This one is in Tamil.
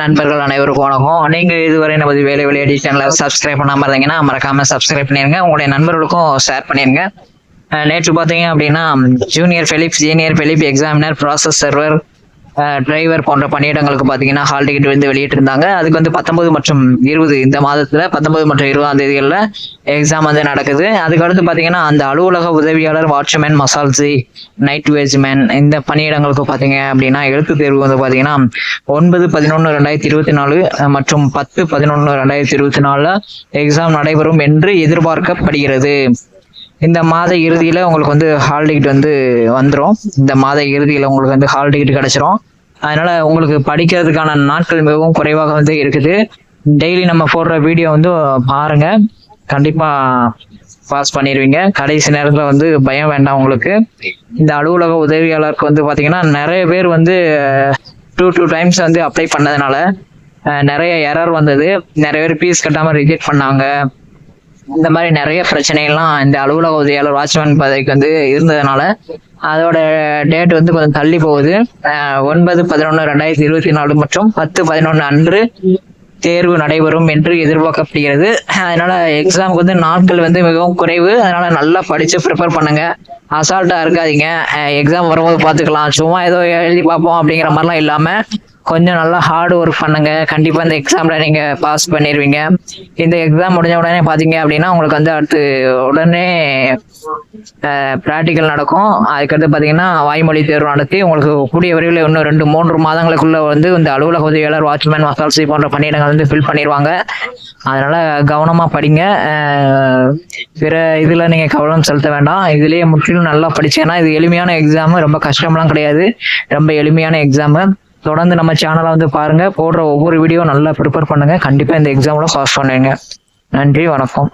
நண்பர்கள் அனைவருக்கும் வணக்கம். நீங்க இதுவரை நமது வேலை விளையாடி சேனலை சப்ஸ்கிரைப் பண்ணாம இருந்தீங்கன்னா மறக்காம சப்ஸ்கிரைப் பண்ணிருங்க. உங்களுடைய நண்பர்களுக்கும் ஷேர் பண்ணிருங்க. நேற்று பார்த்தீங்க அப்படின்னா junior fellow senior fellow examiner process server driver போன்ற பணியிடங்களுக்கு பார்த்தீங்கன்னா ஹால் டிக்கெட் வந்து வெளியிட்டிருந்தாங்க. அதுக்கு வந்து பத்தொன்பது மற்றும் இருபது இந்த மாதத்தில் பத்தொன்பது மற்றும் இருபதாம் தேதிகளில் எக்ஸாம் வந்து நடக்குது. அதுக்கு அடுத்து பார்த்தீங்கன்னா அந்த அலுவலக உதவியாளர் வாட்ச்மேன் மசால்சி நைட் வேஜ்மேன் இந்த பணியிடங்களுக்கு பார்த்தீங்க அப்படின்னா எழுத்து தேர்வு வந்து பார்த்தீங்கன்னா ஒன்பது பதினொன்று ரெண்டாயிரத்தி இருபத்தி நாலு மற்றும் பத்து பதினொன்று ரெண்டாயிரத்தி இருபத்தி நாலில் எக்ஸாம் நடைபெறும் என்று எதிர்பார்க்கப்படுகிறது. இந்த மாத இறுதியில் உங்களுக்கு வந்து ஹால் டிக்கெட் வந்து வந்துடும் இந்த மாத இறுதியில் உங்களுக்கு வந்து ஹால் டிக்கெட் கிடச்சிரும். அதனால உங்களுக்கு படிக்கிறதுக்கான நாட்கள் மிகவும் குறைவாக வந்து இருக்குது. டெய்லி நம்ம போடுற வீடியோ வந்து பாருங்க. கண்டிப்பா பாஸ் பண்ணிடுவீங்க கடைசி நேரத்தில் வந்து பயம் வேண்டாம் உங்களுக்கு. இந்த அலுவலக உதவியாளருக்கு வந்து பார்த்தீங்கன்னா நிறைய பேர் வந்து டூ டூ டைம்ஸ் வந்து அப்ளை பண்ணதுனால நிறைய எரர் வந்தது. நிறைய பேர் ஃபீஸ் கட்டாமல் ரிஜெக்ட் பண்ணாங்க. இந்த மாதிரி நிறைய பிரச்சனைகள்லாம் இந்த அலுவலக உதவியாளர் வாட்ச்மேன் பதவிக்கு வந்து இருந்ததுனால அதோட டேட் வந்து கொஞ்சம் தள்ளி போகுது. ஒன்பது பதினொன்று ரெண்டாயிரத்தி இருபத்தி நாலு மற்றும் பத்து பதினொன்று அன்று தேர்வு நடைபெறும் என்று எதிர்பார்க்கப்படுகிறது. அதனால எக்ஸாமுக்கு வந்து நாட்கள் வந்து மிகவும் குறைவு. அதனால நல்லா படிச்சு ப்ரிப்பேர் பண்ணுங்க. அசால்ட்டா இருக்காதீங்க. எக்ஸாம் வரும்போது பார்த்துக்கலாம். சும்மா ஏதோ எழுதி பார்ப்போம் அப்படிங்கிற மாதிரிலாம் இல்லாமல் கொஞ்சம் நல்லா ஹார்ட் ஒர்க் பண்ணுங்க. கண்டிப்பாக இந்த எக்ஸாமில் நீங்கள் பாஸ் பண்ணிடுவீங்க இந்த எக்ஸாம் முடிஞ்ச உடனே பார்த்தீங்க அப்படின்னா உங்களுக்கு வந்து அடுத்து உடனே ப்ராக்டிக்கல் நடக்கும். அதுக்கடுத்து பார்த்தீங்கன்னா வாய்மொழி தேர்வு நடத்தி உங்களுக்கு கூடிய விரைவில் இன்னும் ரெண்டு மூன்று மாதங்களுக்குள்ள வந்து இந்த அலுவலக உதவியாளர் வாட்ச்மேன் மசால்சி போன்ற பணியிடங்கள் வந்து ஃபில் பண்ணிடுவாங்க அதனால் கவனமாக படிங்க. பிற இதில் நீங்கள் கவனம் செலுத்த வேண்டாம். இதுலேயே முற்றிலும் நல்லா படிச்சேன்னா இது எளிமையான எக்ஸாமு ரொம்ப கஷ்டம்லாம் கிடையாது. ரொம்ப எளிமையான எக்ஸாமு தொடர்ந்து நம்ம சேனலை வந்து பாருங்க. போடுற ஒவ்வொரு வீடியோ நல்லா ப்ரிப்பேர் பண்ணுங்க. கண்டிப்பா இந்த எக்ஸாம்ல பாஸ் பண்ணுவீங்க. நன்றி வணக்கம்.